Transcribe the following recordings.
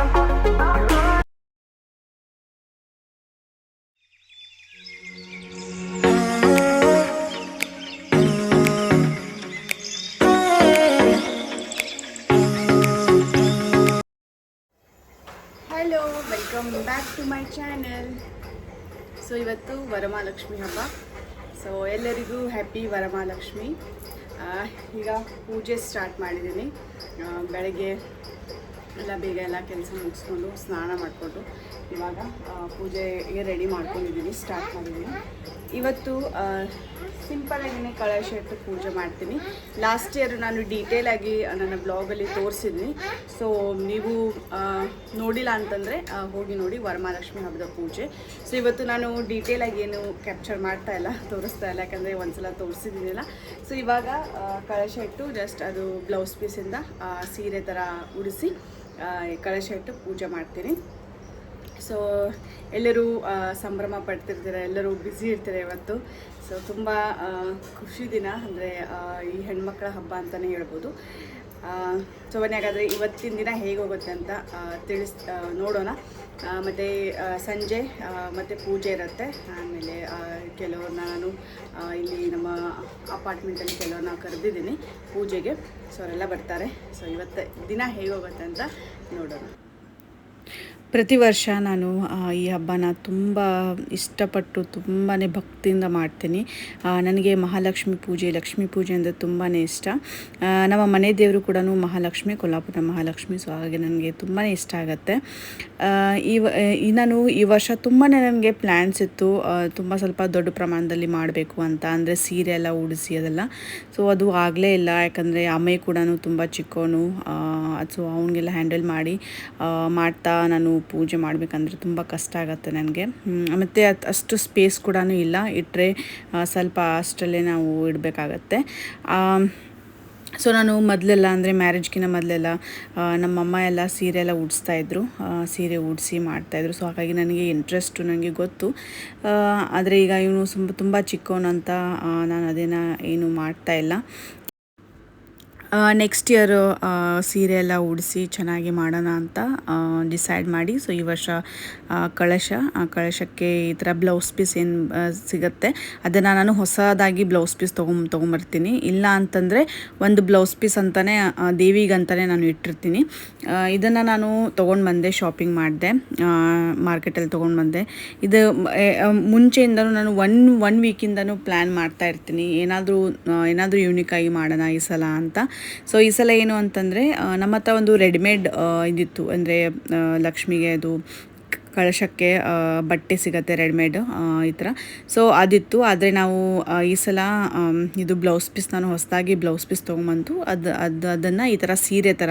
Hello welcome back to my channel so ಇವತ್ತು ವರಮಹಾಲಕ್ಷ್ಮಿ ಹಬ್ಬ. So ಎಲ್ಲರಿಗೂ ಹ್ಯಾಪಿ ವರಮಹಾಲಕ್ಷ್ಮಿ. ಈಗ ಪೂಜೆ ಸ್ಟಾರ್ಟ್ ಮಾಡಿದ್ದೀನಿ. ಬೆಳಗ್ಗೆ ಎಲ್ಲ ಬೇಗ ಎಲ್ಲ ಕೆಲಸ ಮುಗಿಸ್ಕೊಂಡು ಸ್ನಾನ ಮಾಡಿಕೊಂಡು ಇವಾಗ ಪೂಜೆಗೆ ರೆಡಿ ಮಾಡ್ಕೊಂಡಿದ್ದೀನಿ ಸ್ಟಾರ್ಟ್ ಮಾಡಿದ್ದೀನಿ ಇವತ್ತು ಸಿಂಪಲಾಗಿನೇ ಕಳಶ ಇಟ್ಟು ಪೂಜೆ ಮಾಡ್ತೀನಿ. ಲಾಸ್ಟ್ ಇಯರ್ ನಾನು ಡೀಟೇಲಾಗಿ ನನ್ನ ಬ್ಲಾಗಲ್ಲಿ ತೋರಿಸಿದ್ದೀನಿ ಸೊ ನೀವು ನೋಡಿಲ್ಲ ಅಂತಂದರೆ ಹೋಗಿ ನೋಡಿ, ವರಮಹಾಲಕ್ಷ್ಮಿ ಹಬ್ಬದ ಪೂಜೆ. ಸೊ ಇವತ್ತು ನಾನು ಡೀಟೇಲಾಗಿ ಏನು ಕ್ಯಾಪ್ಚರ್ ಮಾಡ್ತಾ ಇಲ್ಲ, ತೋರಿಸ್ತಾ ಇಲ್ಲ, ಯಾಕಂದರೆ ಒಂದ್ಸಲ ತೋರಿಸಿದ್ದೀನಿಲ್ಲ ಸೊ ಇವಾಗ ಕಳಶ ಇಟ್ಟು ಜಸ್ಟ್ ಅದು ಬ್ಲೌಸ್ ಪೀಸಿಂದ ಸೀರೆ ಥರ ಉಡಿಸಿ ಕಳಶ ಇಟ್ಟು ಪೂಜೆ ಮಾಡ್ತೀನಿ. ಸೊ ಎಲ್ಲರೂ ಸಂಭ್ರಮ ಪಡ್ತಿರ್ತೀರ, ಎಲ್ಲರೂ ಬ್ಯುಸಿ ಇರ್ತಾರೆ ಇವತ್ತು. ಸೊ ತುಂಬ ಖುಷಿ ದಿನ ಅಂದರೆ ಈ ಹೆಣ್ಮಕ್ಳ ಹಬ್ಬ ಅಂತಲೇ ಹೇಳ್ಬೋದು. ಸೊ ಬನ್ನಿ ಹಾಗಾದರೆ ಇವತ್ತಿನ ದಿನ ಹೇಗೆ ಹೋಗುತ್ತೆ ಅಂತ ತಿಳಿಸ್ ನೋಡೋಣ. ಮತ್ತು ಸಂಜೆ ಮತ್ತು ಪೂಜೆ ಇರುತ್ತೆ. ಆಮೇಲೆ ಕೆಲವ್ರನ್ನ ನಾನು ಇಲ್ಲಿ ನಮ್ಮ ಅಪಾರ್ಟ್ಮೆಂಟಲ್ಲಿ ಕೆಲವ್ರನ್ನ ಕರೆದಿದ್ದೀನಿ ಪೂಜೆಗೆ. ಸೊ ಅವರೆಲ್ಲ ಬರ್ತಾರೆ. ಸೊ ಇವತ್ತು ದಿನ ಹೇಗೆ ಹೋಗುತ್ತೆ ಅಂತ ನೋಡೋಣ. ಪ್ರತಿ ವರ್ಷ ನಾನು ಈ ಹಬ್ಬನ ತುಂಬ ಇಷ್ಟಪಟ್ಟು ತುಂಬಾ ಭಕ್ತಿಯಿಂದ ಮಾಡ್ತೀನಿ. ನನಗೆ ಮಹಾಲಕ್ಷ್ಮಿ ಪೂಜೆ, ಲಕ್ಷ್ಮಿ ಪೂಜೆ ಅಂದರೆ ತುಂಬಾ ಇಷ್ಟ. ನಮ್ಮ ಮನೆ ದೇವರು ಕೂಡ ಮಹಾಲಕ್ಷ್ಮಿ, ಕೊಲ್ಲಾಪುರ ಮಹಾಲಕ್ಷ್ಮಿ, ಸೊ ಹಾಗೆ ನನಗೆ ತುಂಬಾ ಇಷ್ಟ ಆಗುತ್ತೆ. ಈ ನಾನು ಈ ವರ್ಷ ತುಂಬಾ ನನಗೆ ಪ್ಲ್ಯಾನ್ಸ್ ಇತ್ತು ತುಂಬ ಸ್ವಲ್ಪ ದೊಡ್ಡ ಪ್ರಮಾಣದಲ್ಲಿ ಮಾಡಬೇಕು ಅಂತ. ಅಂದರೆ ಸೀರೆ ಎಲ್ಲ ಉಡಿಸಿ ಅದೆಲ್ಲ. ಸೊ ಅದು ಆಗಲೇ ಇಲ್ಲ, ಯಾಕಂದರೆ ಅಮ್ಮೆ ಕೂಡ ತುಂಬ ಚಿಕ್ಕವನು ಸೊ ಅವನಿಗೆಲ್ಲ ಹ್ಯಾಂಡಲ್ ಮಾಡಿ ಮಾಡ್ತಾ ನಾನು ಪೂಜೆ ಮಾಡಬೇಕಂದ್ರೆ ತುಂಬ ಕಷ್ಟ ಆಗುತ್ತೆ ನನಗೆ. ಮತ್ತು ಅದು ಅಷ್ಟು ಸ್ಪೇಸ್ ಕೂಡ ಇಲ್ಲ. ಇಟ್ಟರೆ ಸ್ವಲ್ಪ ಅಷ್ಟರಲ್ಲೇ ನಾವು ಇಡಬೇಕಾಗತ್ತೆ. ಸೊ ನಾನು ಮೊದಲೆಲ್ಲ ಅಂದರೆ ಮ್ಯಾರೇಜ್ಗಿಂತ ಮೊದಲೆಲ್ಲ ನಮ್ಮಮ್ಮ ಎಲ್ಲ ಸೀರೆ ಎಲ್ಲ ಉಡಿಸ್ತಾಯಿದ್ರು ಸೀರೆ ಉಡಿಸಿ ಮಾಡ್ತಾಯಿದ್ರು ಸೊ ಹಾಗಾಗಿ ನನಗೆ ಇಂಟ್ರೆಸ್ಟು ನನಗೆ ಗೊತ್ತು. ಆದರೆ ಈಗ ಇವನು ತುಂಬ ತುಂಬ ಚಿಕ್ಕವನಂತ ನಾನು ಅದೇನ ಏನು ಮಾಡ್ತಾ ಇಲ್ಲ. ನೆಕ್ಸ್ಟ್ ಇಯರ್ ಸೀರೆ ಎಲ್ಲ ಉಡಿಸಿ ಚೆನ್ನಾಗಿ ಮಾಡೋಣ ಅಂತ ಡಿಸೈಡ್ ಮಾಡಿ. ಸೊ ಈ ವರ್ಷ ಕಳಶ, ಆ, ಕಳಶಕ್ಕೆ ಈ ಥರ ಬ್ಲೌಸ್ ಪೀಸ್ ಏನು ಸಿಗುತ್ತೆ. ಅದನ್ನು ನಾನು ಹೊಸದಾಗಿ ಬ್ಲೌಸ್ ಪೀಸ್ ತೊಗೊಂಡ್ ತೊಗೊಂಬರ್ತೀನಿ. ಇಲ್ಲ ಅಂತಂದರೆ ಒಂದು ಬ್ಲೌಸ್ ಪೀಸ್ ಅಂತಲೇ ದೇವಿಗಂತಲೇ ನಾನು ಇಟ್ಟಿರ್ತೀನಿ. ಇದನ್ನು ನಾನು ತೊಗೊಂಡು ಬಂದೆ ಶಾಪಿಂಗ್ ಮಾಡಿದೆ. ಮಾರ್ಕೆಟಲ್ಲಿ ತೊಗೊಂಡು ಬಂದೆ. ಇದು ಮುಂಚೆಯಿಂದನೂ ನಾನು ಒನ್ ಒನ್ ವೀಕಿಂದನೂ ಪ್ಲ್ಯಾನ್ ಮಾಡ್ತಾ ಇರ್ತೀನಿ. ಏನಾದರೂ ಏನಾದರೂ ಯೂನಿಕ್ ಆಗಿ ಮಾಡೋಣ ಈ ಸಲ ಅಂತ. ಸೊ ಈ ಸಲ ಏನು ಅಂತಂದರೆ ನಮ್ಮ ಹತ್ರ ಒಂದು ರೆಡಿಮೇಡ್ ಇದಿತ್ತು. ಅಂದರೆ ಲಕ್ಷ್ಮಿಗೆ ಅದು ಕಳಶಕ್ಕೆ ಬಟ್ಟೆ ಸಿಗತ್ತೆ ರೆಡಿಮೇಡ್ ಈ ಥರ ಸೊ ಅದಿತ್ತು. ಆದರೆ ನಾವು ಈ ಸಲ ಇದು ಬ್ಲೌಸ್ ಪೀಸ್ ನಾನು ಹೊಸದಾಗಿ ಬ್ಲೌಸ್ ಪೀಸ್ ತೊಗೊಂಬಂತು. ಅದು ಅದು, ಅದನ್ನು ಈ ಥರ ಸೀರೆ ಥರ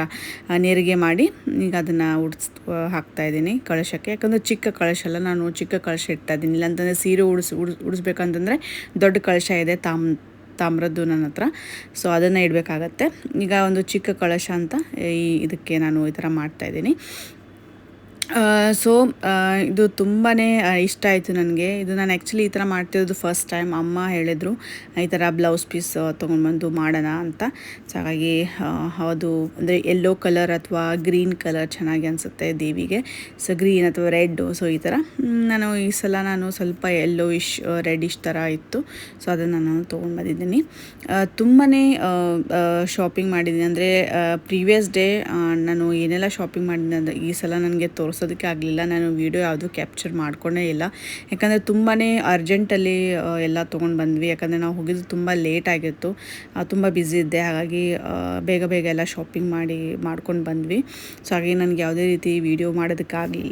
ನೇರಿಗೆ ಮಾಡಿ, ಈಗ ಅದನ್ನು ಉಡ್ಸ್ ಹಾಕ್ತಾ ಇದ್ದೀನಿ ಕಳಶಕ್ಕೆ. ಯಾಕಂದರೆ ಚಿಕ್ಕ ಕಳಶ ಅಲ್ಲ, ನಾನು ಚಿಕ್ಕ ಕಳಶ ಇಡ್ತಾ ಇದ್ದೀನಿ. ಇಲ್ಲಾಂತಂದರೆ ಸೀರೆ ಉಡಿಸ್ ಉಡಿಸ್, ಉಡಿಸ್ಬೇಕಂತಂದರೆ ದೊಡ್ಡ ಕಳಶ ಇದೆ, ತಾಮ್ ತಾಮ್ರದ್ದು ನನ್ನ ಹತ್ರ. ಸೊ ಅದನ್ನು ಇಡಬೇಕಾಗತ್ತೆ. ಈಗ ಒಂದು ಚಿಕ್ಕ ಕಳಶ ಅಂತ ಈ ಇದಕ್ಕೆ ನಾನು ಈ ಥರ ಮಾಡ್ತಾಯಿದ್ದೀನಿ ಸೊ ಇದು ತುಂಬಾ ಇಷ್ಟ ಆಯಿತು ನನಗೆ. ಇದು ನಾನು ಆ್ಯಕ್ಚುಲಿ ಈ ಥರ ಮಾಡ್ತಿರೋದು ಫಸ್ಟ್ ಟೈಮ್ ಅಮ್ಮ ಹೇಳಿದರು, ಈ ಥರ ಬ್ಲೌಸ್ ಪೀಸ್ ತೊಗೊಂಡ್ಬಂದು ಮಾಡೋಣ ಅಂತ. ಸೊ ಹಾಗಾಗಿ ಅದು ಅಂದರೆ ಯೆಲ್ಲೋ ಕಲರ್ ಅಥವಾ ಗ್ರೀನ್ ಕಲರ್ ಚೆನ್ನಾಗಿ ಅನಿಸುತ್ತೆ ದೇವಿಗೆ. ಸೊ ಗ್ರೀನ್ ಅಥವಾ ರೆಡ್ಡು ಸೊ ಈ ಥರ ನಾನು ಈ ಸಲ ನಾನು ಸ್ವಲ್ಪ ಯೆಲ್ಲೋ ಇಶ್ ರೆಡಿಶ್ ಥರ ಇತ್ತು. ಸೊ ಅದನ್ನು ನಾನು ತೊಗೊಂಡು ಬಂದಿದ್ದೀನಿ. ತುಂಬಾ ಶಾಪಿಂಗ್ ಮಾಡಿದ್ದೀನಿ. ಅಂದರೆ ಪ್ರೀವಿಯಸ್ ಡೇ ನಾನು ಏನೆಲ್ಲ ಶಾಪಿಂಗ್ ಮಾಡಿದ್ದೀನಿ ಅಂದರೆ ಈ ಸಲ ನನಗೆ ತೋರಿಸೋದಕ್ಕೆ ಆಗಲಿಲ್ಲ. ನಾನು ವೀಡಿಯೋ ಯಾವುದೂ ಕ್ಯಾಪ್ಚರ್ ಮಾಡ್ಕೊಂಡೇ ಇಲ್ಲ. ಯಾಕಂದರೆ ತುಂಬಾ ಅರ್ಜೆಂಟಲ್ಲಿ ಎಲ್ಲ ತೊಗೊಂಡು ಬಂದ್ವಿ. ಯಾಕಂದರೆ ನಾವು ಹೋಗಿದ್ದು ತುಂಬ ಲೇಟ್ ಆಗಿತ್ತು. ತುಂಬ ಬ್ಯುಸಿ ಇದ್ದೆ. ಹಾಗಾಗಿ ಬೇಗ ಬೇಗ ಎಲ್ಲ ಶಾಪಿಂಗ್ ಮಾಡಿ, ಮಾಡ್ಕೊಂಡು ಬಂದ್ವಿ. ಸೊ ಹಾಗಾಗಿ ನನಗೆ ಯಾವುದೇ ರೀತಿ ವೀಡಿಯೋ ಮಾಡೋದಕ್ಕಾಗಲಿ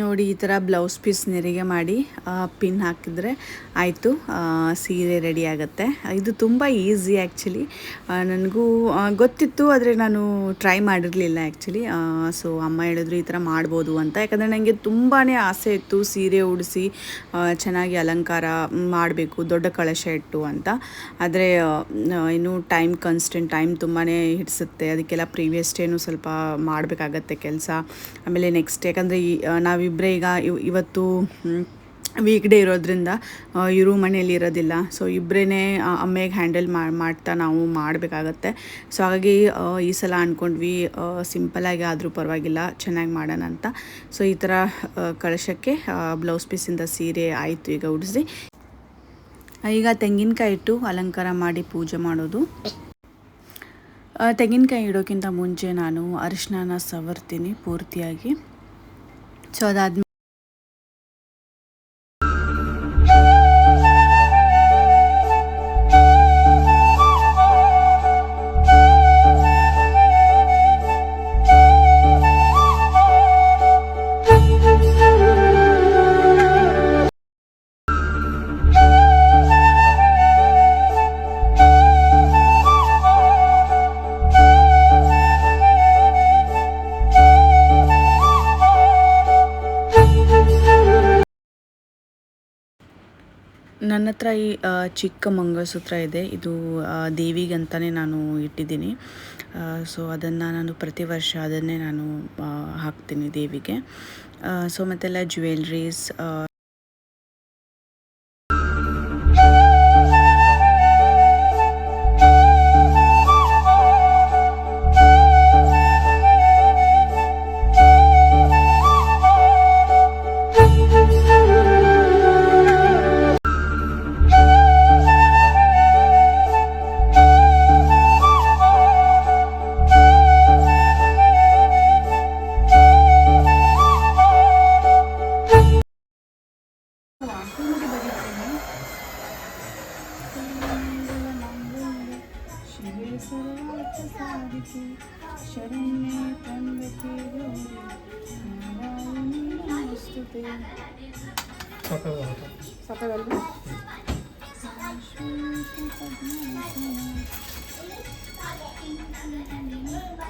ನೋಡಿ, ಈ ಥರ ಬ್ಲೌಸ್ ಪೀಸ್ ನೆರಿಗೆ ಮಾಡಿ ಪಿನ್ ಹಾಕಿದರೆ ಆಯಿತು. ಸೀರೆ ರೆಡಿ ಆಗುತ್ತೆ. ಇದು ತುಂಬ ಈಸಿ ಆ್ಯಕ್ಚುಲಿ ನನಗೂ ಗೊತ್ತಿತ್ತು, ಆದರೆ ನಾನು ಟ್ರೈ ಮಾಡಿರಲಿಲ್ಲ ಆ್ಯಕ್ಚುಲಿ ಸೊ ಅಮ್ಮ ಹೇಳಿದ್ರು ಈ ಥರ ಮಾಡ್ಬೋದು ಅಂತ. ಯಾಕಂದರೆ ನನಗೆ ತುಂಬಾ ಆಸೆ ಇತ್ತು ಸೀರೆ ಉಡಿಸಿ ಚೆನ್ನಾಗಿ ಅಲಂಕಾರ ಮಾಡಬೇಕು, ದೊಡ್ಡ ಕಳಶ ಇಟ್ಟು ಅಂತ. ಆದರೆ ಇನ್ನೂ ಟೈಮ್ ಕನ್ಸ್ಟೆಂಟ್ ಟೈಮ್ ತುಂಬಾ ಹಿಡಿಸುತ್ತೆ. ಅದಕ್ಕೆಲ್ಲ ಪ್ರೀವಿಯಸ್ ಡೇನು ಸ್ವಲ್ಪ ಮಾಡಬೇಕಾಗತ್ತೆ ಕೆಲಸ. ಆಮೇಲೆ ನೆಕ್ಸ್ಟ್ ಯಾಕಂದರೆ ಈ ನಾವಿಬ್ಬರೇ ಈಗ ಇವ್- ಇವತ್ತು ವೀಕ್ ಡೇ ಇರೋದ್ರಿಂದ ಇವರು ಮನೆಯಲ್ಲಿ ಇರೋದಿಲ್ಲ. ಸೊ ಇಬ್ಬರೇ ಅಮ್ಮೆಗೆ ಹ್ಯಾಂಡಲ್ ಮಾಡ್ತಾ ನಾವು ಮಾಡಬೇಕಾಗತ್ತೆ. ಸೊ ಹಾಗಾಗಿ ಈ ಸಲ ಅಂದ್ಕೊಂಡ್ವಿ ಸಿಂಪಲಾಗಿ ಆದರೂ ಪರವಾಗಿಲ್ಲ, ಚೆನ್ನಾಗಿ ಮಾಡೋಣ ಅಂತ. ಸೊ ಈ ಥರ ಕಳಶಕ್ಕೆ ಬ್ಲೌಸ್ ಪೀಸಿಂದ ಸೀರೆ ಆಯಿತು ಈಗ ಉಡಿಸಿ. ಈಗ ತೆಂಗಿನಕಾಯಿ ಇಟ್ಟು ಅಲಂಕಾರ ಮಾಡಿ ಪೂಜೆ ಮಾಡೋದು. ತೆಂಗಿನಕಾಯಿ ಇಡೋಕ್ಕಿಂತ ಮುಂಚೆ ನಾನು ಅರಿಶಿನ ಸವರ್ತೀನಿ ಪೂರ್ತಿಯಾಗಿ. 14 ನನ್ನ ಹತ್ರ ಈ ಚಿಕ್ಕ ಮಂಗಳಸೂತ್ರ ಇದೆ. ಇದು ದೇವಿಗೆ ಅಂತಲೇ ನಾನು ಇಟ್ಟಿದ್ದೀನಿ. ಸೊ ಅದನ್ನು ನಾನು ಪ್ರತಿ ವರ್ಷ ಅದನ್ನೇ ನಾನು ಹಾಕ್ತೀನಿ ದೇವಿಗೆ. ಸೊ ಮತ್ತೆಲ್ಲ ಜ್ಯುವೆಲ್ರೀಸ್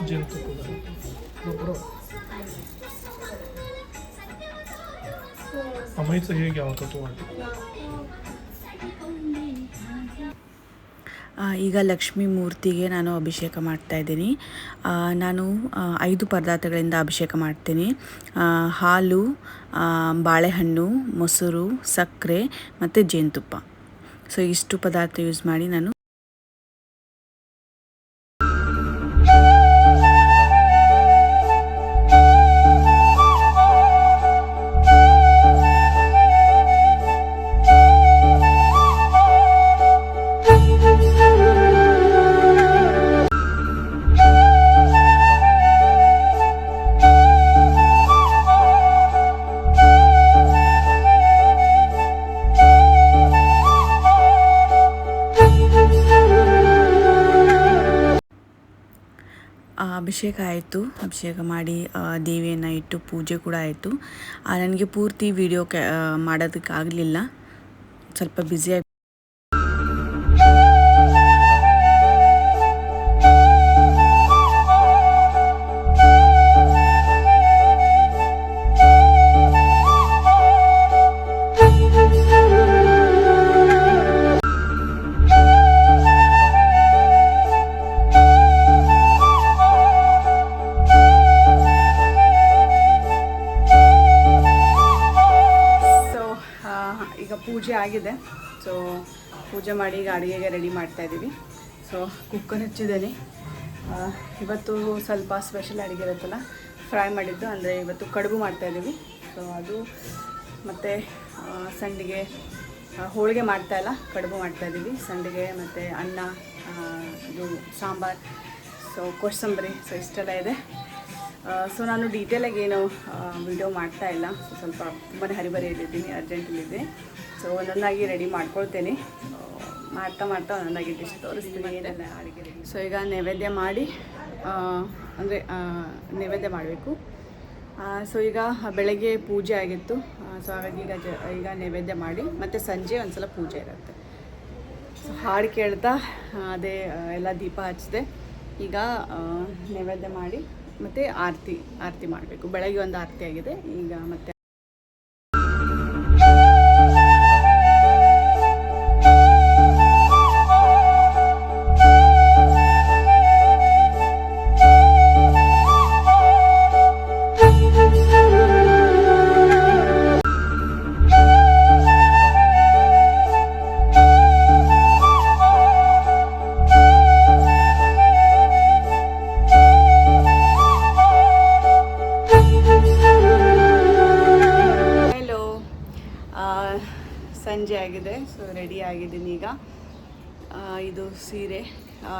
ಜೇನುತುಪ್ಪ ಗೊಬ್ಬರ ಅಮೈಸ ಹೇಗೆ ಯಾವತ್ತೂ ಮಾಡಿ ಆ, ಈಗ ಲಕ್ಷ್ಮೀ ಮೂರ್ತಿಗೆ ನಾನು ಅಭಿಷೇಕ ಮಾಡ್ತಾ ಇದ್ದೀನಿ. ನಾನು ಐದು ಪದಾರ್ಥಗಳಿಂದ ಅಭಿಷೇಕ ಮಾಡ್ತೀನಿ. ಹಾಲು ಬಾಳೆಹಣ್ಣು, ಮೊಸರು, ಸಕ್ಕರೆ ಮತ್ತು ಜೇನುತುಪ್ಪ. ಸೊ ಇಷ್ಟು ಪದಾರ್ಥ ಯೂಸ್ ಮಾಡಿ ನಾನು ಅಭಿಷೇಕ ಆಯಿತು. ಅಭಿಷೇಕ ಮಾಡಿ ದೇವಿಯನ್ನು ಇಟ್ಟು ಪೂಜೆ ಕೂಡ ಆಯಿತು. ನನಗೆ ಪೂರ್ತಿ ವಿಡಿಯೋ ಕ್ಯಾ ಮಾಡೋದಕ್ಕಾಗಲಿಲ್ಲ. ಸ್ವಲ್ಪ ಬ್ಯುಸಿಯಾಗಿ ಪೂಜೆ ಮಾಡಿ ಈಗ ಅಡುಗೆಗೆ ರೆಡಿ ಮಾಡ್ತಾ ಇದ್ದೀವಿ. ಸೊ ಕುಕ್ಕರ್ ಹಚ್ಚಿದ್ದೇನೆ. ಇವತ್ತು ಸ್ವಲ್ಪ ಸ್ಪೆಷಲ್ ಅಡುಗೆ ಇರುತ್ತಲ್ಲ ಫ್ರೈ ಮಾಡಿದ್ದು. ಅಂದರೆ ಇವತ್ತು ಕಡುಬು ಮಾಡ್ತಾ ಇದ್ದೀವಿ. ಸೊ ಅದು ಮತ್ತು ಸಂಡಿಗೆ ಹೋಳಿಗೆ ಮಾಡ್ತಾ ಇಲ್ಲ, ಕಡುಬು ಮಾಡ್ತಾ ಇದ್ದೀವಿ. ಸಂಡಿಗೆ ಮತ್ತು ಅನ್ನ ಇದು ಸಾಂಬಾರು ಸೊ ಕೋಸಂಬರಿ ಸೊ ಇಷ್ಟೆಲ್ಲ ಇದೆ. ಸೊ ನಾನು ಡೀಟೇಲಾಗಿ ಏನು ವಿಡಿಯೋ ಇಲ್ಲ. ಸೊ ಸ್ವಲ್ಪ ತುಂಬಾ ಹರಿಬರಿಯಲ್ಲಿದ್ದೀನಿ ಅರ್ಜೆಂಟಲ್ಲಿದ್ದೆ ಸೊ ಒಂದೊಂದಾಗಿ ರೆಡಿ ಮಾಡ್ಕೊಳ್ತೇನೆ. ಮಾಡ್ತಾ ಮಾಡ್ತಾ ಒಂದೊಂದಾಗಿ ಡಿಶ್ ತೋರಿಸ್ತೀನಿ ಏನೆಲ್ಲ ಅಡುಗೆ ಸೊ ಈಗ ನೈವೇದ್ಯ ಮಾಡಿ ಅಂದರೆ ನೈವೇದ್ಯ ಮಾಡಬೇಕು. ಸೊ ಈಗ ಬೆಳಗ್ಗೆ ಪೂಜೆ ಆಗಿತ್ತು. ಸೊ ಹಾಗಾಗಿ ಈಗ ಜ ಈಗ ನೈವೇದ್ಯ ಮಾಡಿ ಮತ್ತು ಸಂಜೆ ಒಂದ್ಸಲ ಪೂಜೆ ಇರುತ್ತೆ. ಸೊ ಹಾಡು ಕೇಳ್ತಾ ಅದೇ ಎಲ್ಲ ದೀಪ ಹಚ್ಚಿದೆ. ಈಗ ನೈವೇದ್ಯ ಮಾಡಿ ಮತ್ತು ಆರತಿ ಆರತಿ ಮಾಡಬೇಕು. ಬೆಳಗ್ಗೆ ಒಂದು ಆರತಿ ಆಗಿದೆ. ಈಗ ಮತ್ತೆ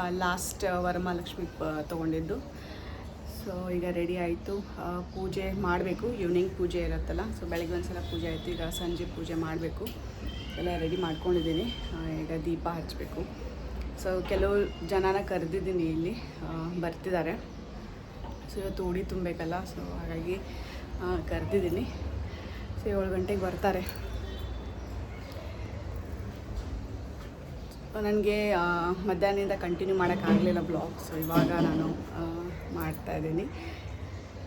ಲಾಸ್ಟ್ ವರಮಹಾಲಕ್ಷ್ಮಿ, ಪ- ತೊಗೊಂಡಿದ್ದು. ಸೊ ಈಗ ರೆಡಿ ಆಯಿತು. ಪೂಜೆ ಮಾಡಬೇಕು. ಈವ್ನಿಂಗ್ ಪೂಜೆ ಇರುತ್ತಲ್ಲ ಸೊ ಬೆಳಗ್ಗೆ ಒಂದ್ಸಲ ಪೂಜೆ ಆಯಿತು. ಈಗ ಸಂಜೆ ಪೂಜೆ ಮಾಡಬೇಕು. ಎಲ್ಲ ರೆಡಿ ಮಾಡ್ಕೊಂಡಿದ್ದೀನಿ. ಈಗ ದೀಪ ಹಚ್ಚಬೇಕು ಸೊ ಕೆಲವು ಜನನ ಕರೆದಿದ್ದೀನಿ ಇಲ್ಲಿ. ಬರ್ತಿದ್ದಾರೆ. ಸೊ ಇವತ್ತು ಉಡಿ ತುಂಬಬೇಕಲ್ಲ ಸೊ ಹಾಗಾಗಿ ಕರೆದಿದ್ದೀನಿ. ಸೊ ಏಳು ಗಂಟೆಗೆ ಬರ್ತಾರೆ. ನನಗೆ ಮಧ್ಯಾಹ್ನದಿಂದ ಕಂಟಿನ್ಯೂ ಮಾಡೋಕ್ಕಾಗಲಿಲ್ಲ ಬ್ಲಾಗ್ ಸೊ ಇವಾಗ ನಾನು ಮಾಡ್ತಾ ಇದ್ದೀನಿ.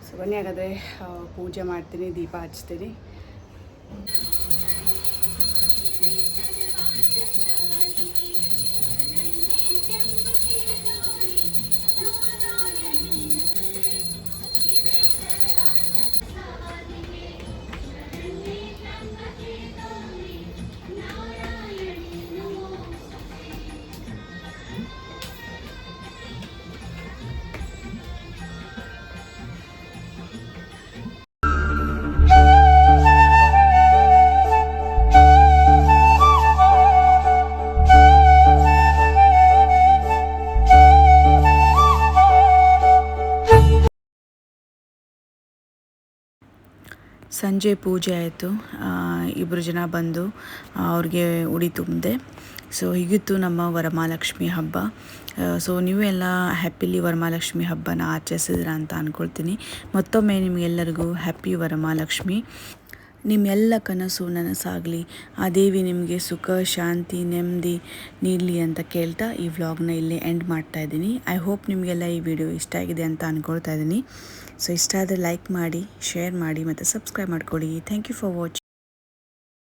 ಸೊ ಬನ್ನಿ ಹಾಗಾದರೆ ಪೂಜೆ ಮಾಡ್ತೀನಿ, ದೀಪ ಹಚ್ತೀನಿ. ಸಂಜೆ ಪೂಜೆ ಆಯಿತು. ಇಬ್ಬರು ಜನ ಬಂದು ಅವ್ರಿಗೆ ಉಡಿ ತುಂಬಿದೆ. ಸೊ ಹೀಗಿತ್ತು ನಮ್ಮ ವರಮಹಾಲಕ್ಷ್ಮಿ ಹಬ್ಬ. ಸೊ ನೀವು ಎಲ್ಲ ಹ್ಯಾಪಿಲಿ ವರಮಹಾಲಕ್ಷ್ಮಿ ಹಬ್ಬನ ಆಚರಿಸಿದ್ರ ಅಂತ ಅಂದ್ಕೊಳ್ತೀನಿ ಮತ್ತೊಮ್ಮೆ ನಿಮಗೆಲ್ಲರಿಗೂ ಹ್ಯಾಪಿ ವರಮಹಾಲಕ್ಷ್ಮಿ. ನಿಮ್ಮೆಲ್ಲ ಕನಸು ನನಸಾಗಲಿ. ಆ ದೇವಿ ನಿಮಗೆ ಸುಖ, ಶಾಂತಿ, ನೆಮ್ಮದಿ ನೀಡಲಿ ಅಂತ ಕೇಳ್ತಾ ಈ ವ್ಲಾಗ್ನ ಇಲ್ಲೇ ಎಂಡ್ ಮಾಡ್ತಾ ಇದ್ದೀನಿ. ಐ ಹೋಪ್ ನಿಮಗೆಲ್ಲ ಈ ವಿಡಿಯೋ ಇಷ್ಟ ಆಗಿದೆ ಅಂತ ಅಂದ್ಕೊಳ್ತಾ ಇದ್ದೀನಿ. ಸೊ ಇಷ್ಟ ಆದರೆ ಲೈಕ್ ಮಾಡಿ ಶೇರ್ ಮಾಡಿ ಮತ್ತು ಸಬ್ಸ್ಕ್ರೈಬ್ ಮಾಡ್ಕೊಳ್ಳಿ. Thank you for watching